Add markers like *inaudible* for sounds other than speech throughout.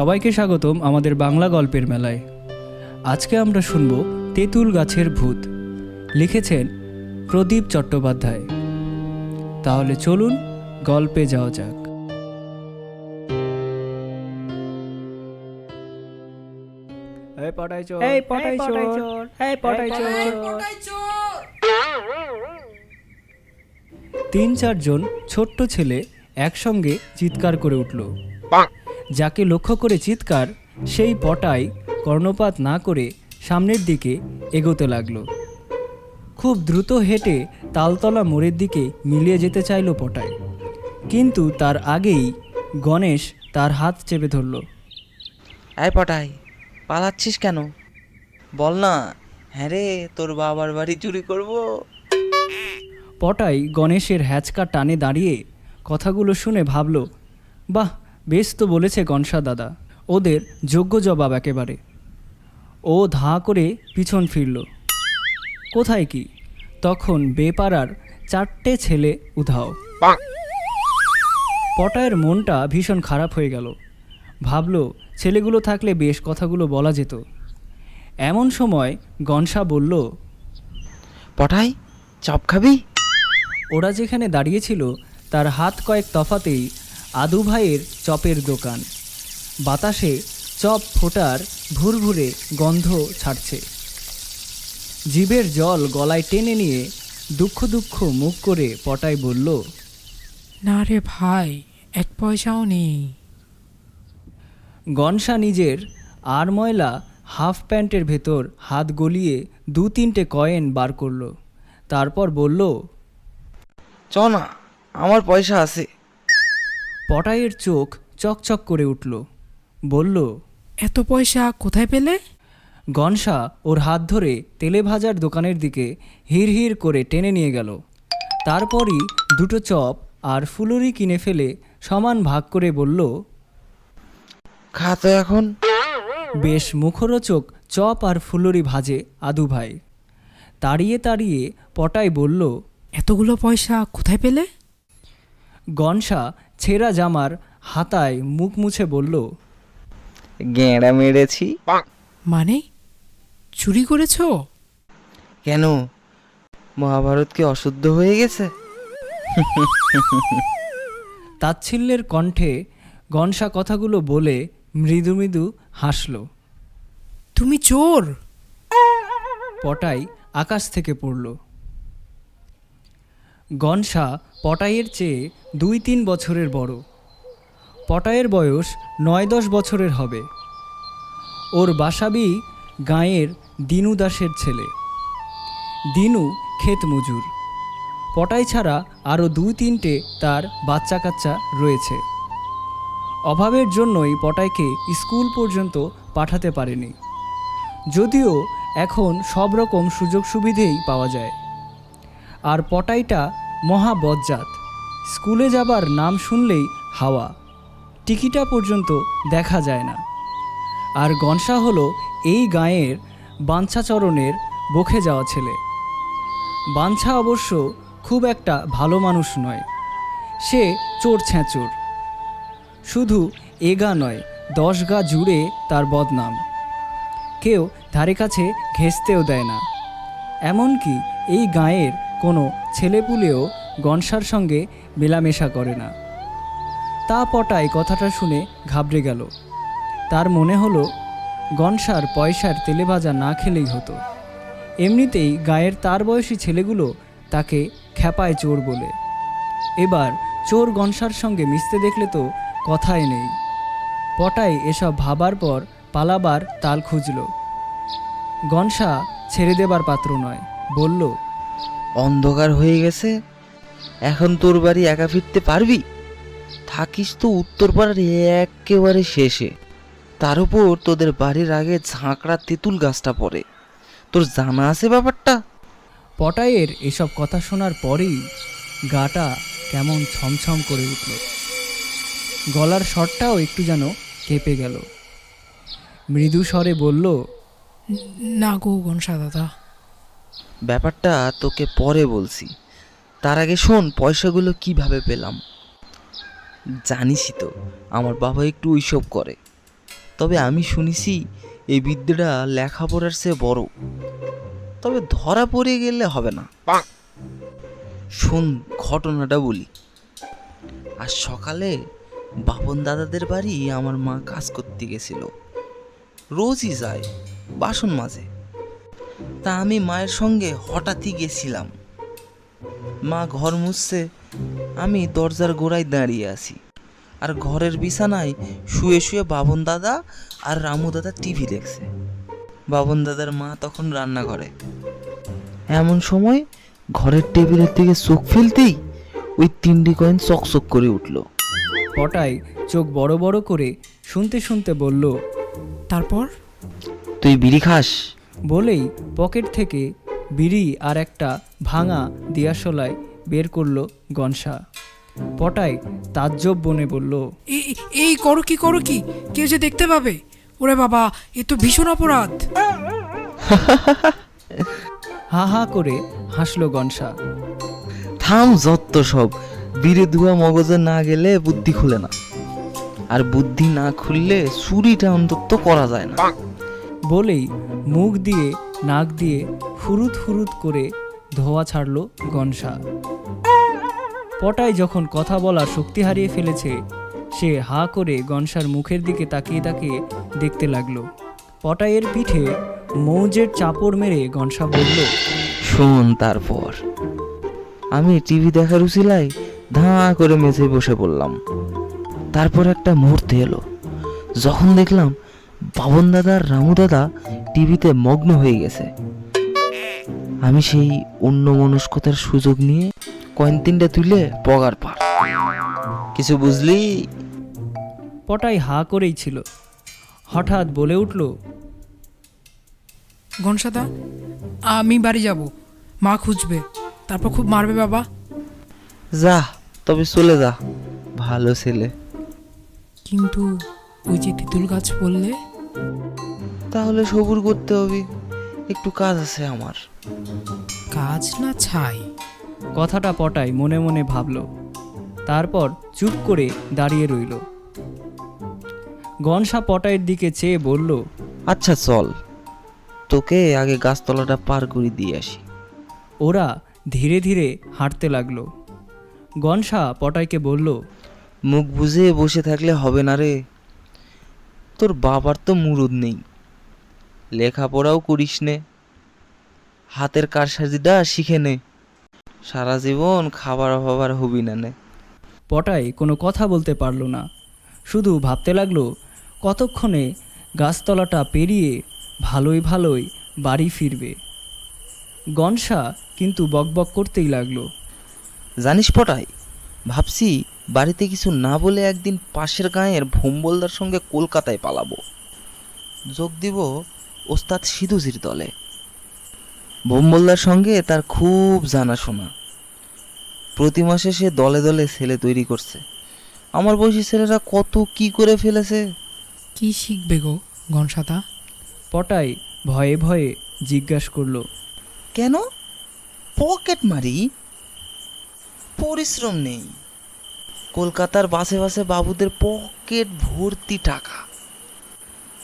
সবাইকে স্বাগতম আমাদের বাংলা গল্পের মেলায়। আজকে আমরা শুনব তেঁতুল গাছের ভূত। লিখেছেন প্রদীপ চট্টোপাধ্যায়। তাহলে চলুন গল্পে যাওয়া যাক। এই পটাই চোর। এই পটাই চোর। এই পটাই চোর। তিন চারজন ছোট্ট ছেলে একসঙ্গে চিৎকার করে উঠল। যাকে লক্ষ্য করে চিৎকার সেই পটাই কর্ণপাত না করে সামনের দিকে এগোতে লাগল। খুব দ্রুত হেঁটে তালতলা মোড়ের দিকে মিলিয়ে যেতে চাইল পটাই কিন্তু তার আগেই গণেশ তার হাত চেপে ধরল। এই পটাই পালাচ্ছিস কেন? বল না হ্যাঁ রে তোর বাবার বাড়ি চুরি করব। পটাই গণেশের হ্যাচকা টানে দাঁড়িয়ে কথাগুলো শুনে ভাবল বাহ বেশ তো বলেছে গনসা দাদা ওদের যোগ্য জবাব একেবারে। ও ধা করে পিছন ফিরল। কোথায় কি? তখন বেপাড়ার চারটে ছেলে উধাও। পটায়ের মনটা ভীষণ খারাপ হয়ে গেল। ভাবল ছেলেগুলো থাকলে বেশ কথাগুলো বলা যেত। এমন সময় গনসা বলল পটাই চপ খাবি? ওরা যেখানে দাঁড়িয়েছিল তার হাত কয়েক তফাতেই আদু ভাইয়ের চপের দোকান। বাতাসে চপ ফোটার ভুরভুরে গন্ধ ছাড়ছে। জীবের জল গলায় টেনে নিয়ে দুঃখ দুঃখ মুখ করে পটাই বলল না রে ভাই এক পয়সাও নেই। গনসা নিজের আর ময়লা হাফ প্যান্টের ভেতর হাত গলিয়ে দু তিনটে কয়েন বার করল। তারপর বলল চ না আমার পয়সা আছে। পটাইয়ের চোখ চকচক করে উঠল। বলল এত পয়সা কোথায় পেলে? গনসা ওর হাত ধরে তেলে ভাজার দোকানের দিকে হির হির করে টেনে নিয়ে গেল। তারপরই দুটো চপ আর ফুলুরি কিনে ফেলে সমান ভাগ করে বলল খা তো এখন? বেশ মুখরোচক চপ আর ফুলুরি ভাজে আদু ভাই। তাড়িয়ে তাড়িয়ে পটাই বলল এতগুলো পয়সা কোথায় পেলে? গনসা ছেঁড়া জামার হাতায় মুখ মুছে বলল গেঁড়া মেরেছি। মানে? চুরি করেছ? কেন? মহাভারত কি অশুদ্ধ হয়ে গেছে। তাচ্ছিল্যের কণ্ঠে গনসা কথাগুলো বলে মৃদু মৃদু হাসল। তুমি চোর! পটাই আকাশ থেকে পড়ল। গনসা পটাইয়ের চেয়ে দুই তিন বছরের বড়। পটাইয়ের বয়স নয় দশ বছরের হবে। ওর বাসাবি গাঁয়ের দিনু দাসের ছেলে। দিনু ক্ষেত মজুর। পটাই ছাড়া আরও দুই তিনটে তার বাচ্চা কাচ্চা রয়েছে। অভাবের জন্যই পটাইকে স্কুল পর্যন্ত পাঠাতে পারেনি। যদিও এখন সব রকম সুযোগ সুবিধেই পাওয়া যায়। আর পটাইটা মহা বজ্জাত স্কুলে যাবার নাম শুনলেই হাওয়া। টিকিটা পর্যন্ত দেখা যায় না। আর গনসা হলো এই গাঁয়ের বাঞ্ছাচরণের বখে যাওয়া ছেলে। বাঞ্ছা অবশ্য খুব একটা ভালো মানুষ নয়। সে চোর ছ্যাঁচোর। শুধু এগা নয়, দশ গা জুড়ে তার বদনাম। কেউ ধারে কাছে ঘেঁচতেও দেয় না। এমনকি এই গাঁয়ের কোনো ছেলেপুলেও গনসার সঙ্গে মেলামেশা করে না। তা পটায় কথাটা শুনে ঘাবড়ে গেল। তার মনে হলো, গনসার পয়সার তেলে ভাজা না খেলেই হতো। এমনিতেই গায়ের তার বয়সী ছেলেগুলো তাকে খ্যাপায় চোর বলে। এবার চোর গনসার সঙ্গে মিশতে দেখলে তো কথাই নেই। পটাই এসব ভাবার পর পালাবার তাল খুঁজল। গনসা ছেড়ে দেবার পাত্র নয়, বলল অন্ধকার হয়ে গেছে। এখন তোর বাড়ি একা ফিরতে পারবি? থাকিস তো উত্তরপাড়ার একেবারে শেষে। তার উপর তোদের বাড়ির আগে ঝাঁকড়া তেঁতুল গাছটা পড়ে। তোর জানা আছে ব্যাপারটা? পটাইয়ের এসব কথা শোনার পরেই গাটা কেমন ছমছম করে উঠল। গলার স্বরটাও একটু যেন কেঁপে গেল। মৃদু স্বরে বলল না গো গনসা দাদা ব্যাপারটা তোকে পরে বলছি। তার আগে শোন, পয়সাগুলো কীভাবে পেলাম? জানিসই তো, আমার বাবা একটু ওইসব করে। তবে আমি শুনেছি, এই বিদ্যাটা লেখাপড়ার চেয়ে বড়। তবে ধরা পড়ে গেলে হবে না। শোন, ঘটনাটা বলি। আর সকালে বাপন দাদাদের বাড়ি আমার মা কাজ করতে গেছিল। রোজই যায়, বাসন মাঝে তা আমি মায়ের সঙ্গে হঠাৎই গেছিলাম। মা ঘর মুছছে আমি দরজার গোড়ায় দাঁড়িয়ে আছি। আর ঘরের বিছানায় শুয়ে শুয়ে বাবন দাদা আর রামু দাদা টিভি দেখছে। বাবন দাদার মা তখন রান্না করে এমন সময় ঘরের টেবিলের দিকে চোখ ফেলতেই ওই তিনটি কয়েন চকচক করে উঠল। পটাই চোখ বড় বড় করে শুনতে শুনতে বলল তারপর? তুই বিড়ি খাস? বলেই পকেট থেকে বিড়ি আর একটা ভাঙা দিয়াশলায় বের করল গনসা। পটাই তাজ্জব বনে বলল এই এই করো কি করো কি? কেউ যে দেখতে পাবে? ওরে বাবা এ তো ভীষণ অপরাধ। *laughs* হা হা করে হাসলো গনসা। থাম যত্ত সব বিড়ি ধোয়া মগজে না গেলে বুদ্ধি খুলে না। আর বুদ্ধি না খুললে চুরিটা অন্তত করা যায় না। বলেই মুখ দিয়ে, নাক দিয়ে ফুরুত ফুরুত করে ধোয়া ছাড়লো গনসা। পটাই যখন কথা বলার শক্তি হারিয়ে ফেলেছে, সে হা করে গনসার মুখের দিকে তাকিয়ে তাকিয়ে দেখতে লাগল। পটাইয়ের পিঠে মৌজের চাপড় মেরে গনসা বলল, শোন তারপর। আমি টিভি দেখার উচিলায় ধাঁ করে মেঝে বসে পড়লাম। তারপর একটা মুহূর্তে এলো। যখন দেখলাম বাবন দাদা আর রামু দাদা টিভিতে মগ্ন হয়ে গেছে। আমি সেই অন্য মনস্কতার সুযোগ নিয়ে কয়েন তিনটে তুলে পগার পার। কিছু বুঝলি? পটাই হা করেই ছিল। হঠাৎ বলে উঠল ঘনসাদা আমি বাড়ি যাব। মা খুঁজবে। তারপর খুব মারবে বাবা। যা তবে চলে যা। ভালো ছেলে। কিন্তু ওই যে তেঁতুল গাছ বললে তাহলে সবুর করতে হবে। একটু কাজ আছে আমার। কাজ না ছাই? কথাটা পটাই মনে মনে ভাবল। তারপর চুপ করে দাঁড়িয়ে রইল। গনসা পটাইয়ের দিকে চেয়ে বলল আচ্ছা চল। তোকে আগে গাছতলাটা পার করে দিয়ে আসি। ওরা ধীরে ধীরে হাঁটতে লাগল। গনসা পটাইকে বলল মুখ বুঝে বসে থাকলে হবে না রে। তোর বাবার তো মুরুদ নেই। লেখাপড়াও করিস নে। হাতের কারসাজিটা শিখে নে। সারা জীবন খাবার অভাবার হবি না নে। পটাই কোনো কথা বলতে পারল না। শুধু ভাবতে লাগল কতক্ষণে গাছতলাটা পেরিয়ে ভালোই ভালোই বাড়ি ফিরবে। গনসা কিন্তু বকবক করতেই লাগল। জানিস পটাই ভাবছি বাড়িতে কিছু না বলে একদিন পাশের গাঁয়ের ভোম্বলদার সঙ্গে কলকাতায় পালাবো। যোগ দিব ওস্তাদ সিধুজির দলে। ভোম্বলদার সঙ্গে তার খুব জানাশোনা। প্রতি মাসে সে দলে দলে ছেলে তৈরি করছে। আমার বয়সী ছেলেরা কত কি করে ফেলেছে? কি শিখবে গো ঘনসাদা পটাই ভয়ে ভয়ে জিজ্ঞাসা করল। কেন? পকেট মারি? পরিশ্রম নেই। কলকাতার বাসে বাসে বাবুদের পকেট ভর্তি টাকা।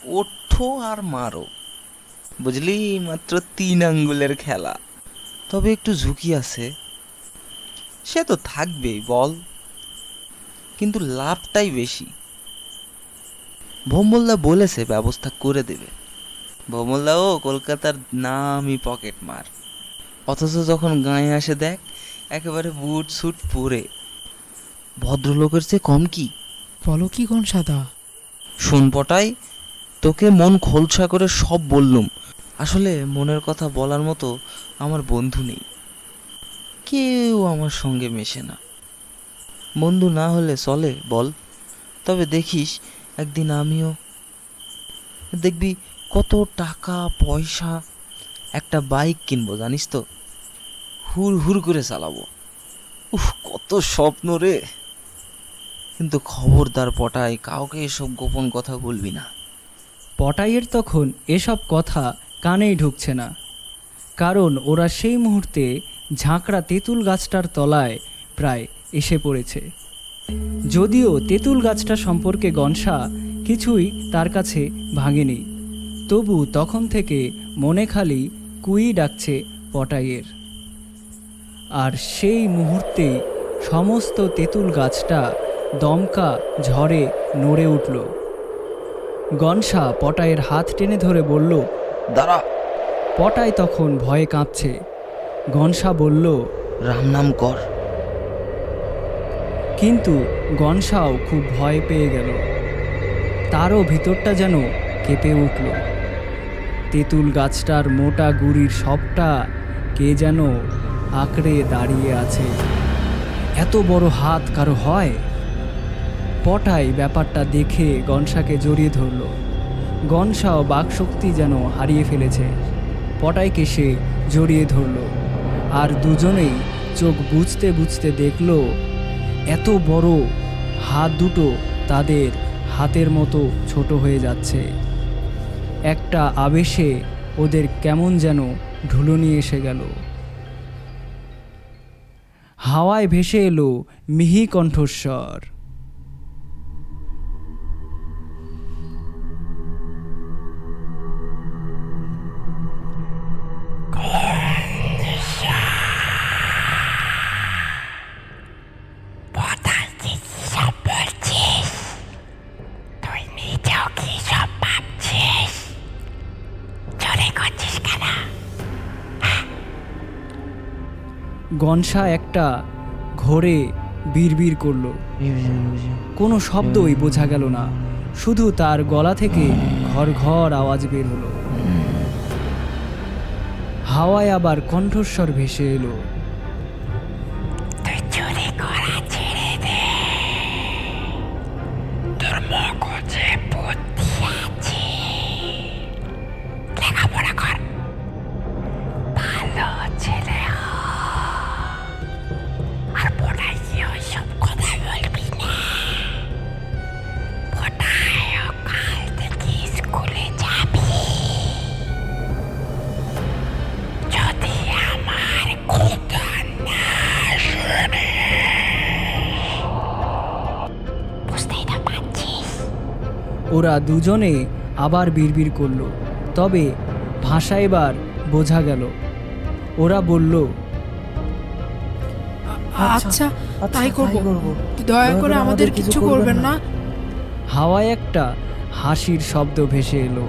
ওঠো আর মারো। বুঝলি, মাত্র তিন আঙ্গুলের খেলা। তবে একটু ঝুঁকি আছে। সে তো থাকবেই, বল। কিন্তু লাভটাই বেশি। ভোমলদা বলেছে ব্যবস্থা করে দেবে। ভোমলদাও কলকাতার নামই পকেট মার। অথচ যখন গায়ে আসে দেখ, একেবারে বুট স্যুট পরে। ভদ্রলোকের চেয়ে কম কি? বলো কি ঘনসাদা শোন পটাই তোকে মন খোলসা করে সব বললুম। আসলে মনের কথা বলার মতো আমার বন্ধু নেই। কেউ আমার সঙ্গে মেশে না। বন্ধু না হলে চলে বল। তবে দেখিস একদিন আমিও দেখবি কত টাকা পয়সা একটা বাইক কিনবো জানিস তো? হুর হুর করে চালাবো। উফ কত স্বপ্ন রে। কিন্তু খবরদার পটাই, কাউকে এসব গোপন কথা বলবি না। পটাইয়ের তখন এসব কথা কানেই ঢুকছে না। কারণ ওরা সেই মুহূর্তে ঝাঁকড়া তেঁতুল গাছটার তলায় প্রায় এসে পড়েছে। যদিও তেঁতুল গাছটা সম্পর্কে গনসা কিছুই তার কাছে ভাঙেনি, তবু তখন থেকে মনে খালি কুই ডাকছে পটাইয়ের। আর সেই মুহূর্তেই সমস্ত তেঁতুল গাছটা দমকা ঝড়ে নড়ে উঠল। গনসা পটায়ের হাত টেনে ধরে বলল দাঁড়া। পটাই তখন ভয়ে কাঁপছে। গনসা বলল রাম নাম কর। কিন্তু গনসাও খুব ভয় পেয়ে গেল। তারও ভিতরটা যেন কেঁপে উঠল। তেঁতুল গাছটার মোটা গুড়ির সবটা কে যেন আঁকড়ে দাঁড়িয়ে আছে। এত বড় হাত কারও হয়? পটাই ব্যাপারটা দেখে গনসাকে জড়িয়ে ধরল। গনসাও বাকশক্তি যেন হারিয়ে ফেলেছে। পটাইকে সে জড়িয়ে ধরল। আর দুজনেই চোখ বুঝতে বুঝতে দেখল, এত বড় হাত দুটো তাদের হাতের মতো ছোট হয়ে যাচ্ছে। একটা আবেশে ওদের কেমন যেন ঢুলুনি এসে গেল। হাওয়ায় ভেসে এলো মিহি কণ্ঠস্বর গনসা একটা ঘরে বিড়বিড় করল। কোনো শব্দই বোঝা গেল না। শুধু তার গলা থেকে ঘর ঘর আওয়াজ বের হলো। হাওয়ায় আবার কণ্ঠস্বর ভেসে এলো। ওরা দুজনে আবার বিড়বিড় করল। তবে ভাষা এবার বোঝা গেল। ওরা বলল আচ্ছা তাই করব। দয়া করে আমাদের কিছু করবেন না। হাওয়ায় একটা হাসির শব্দ ভেসে এলো।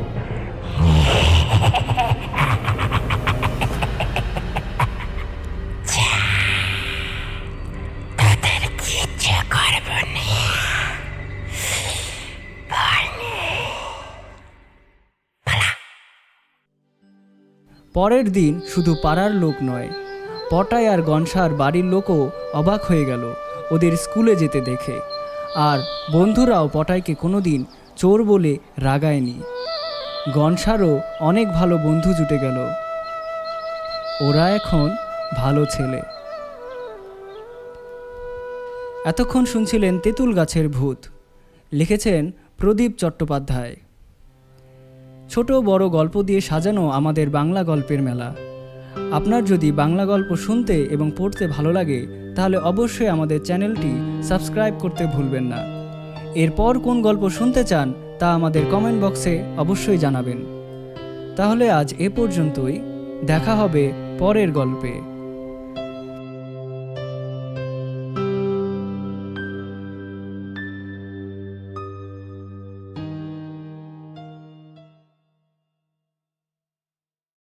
পরের দিন শুধু পাড়ার লোক নয়, পটাই আর গনসার বাড়ির লোকও অবাক হয়ে গেল ওদের স্কুলে যেতে দেখে। আর বন্ধুরাও পটাইকে কোনোদিন চোর বলে রাগায়নি। গনসারও অনেক ভালো বন্ধু জুটে গেল। ওরা এখন ভালো ছেলে। এতক্ষণ শুনছিলেন তেঁতুল গাছের ভূত। লিখেছেন প্রদীপ চট্টোপাধ্যায়। ছোট বড় গল্প দিয়ে সাজানো আমাদের বাংলা গল্পের মেলা। আপনার যদি বাংলা গল্প শুনতে এবং পড়তে ভালো লাগে, তাহলে অবশ্যই আমাদের চ্যানেলটি সাবস্ক্রাইব করতে ভুলবেন না। এরপর কোন গল্প শুনতে চান, তা আমাদের কমেন্ট বক্সে অবশ্যই জানাবেন। তাহলে আজ এ পর্যন্তই। দেখা হবে পরের গল্পে।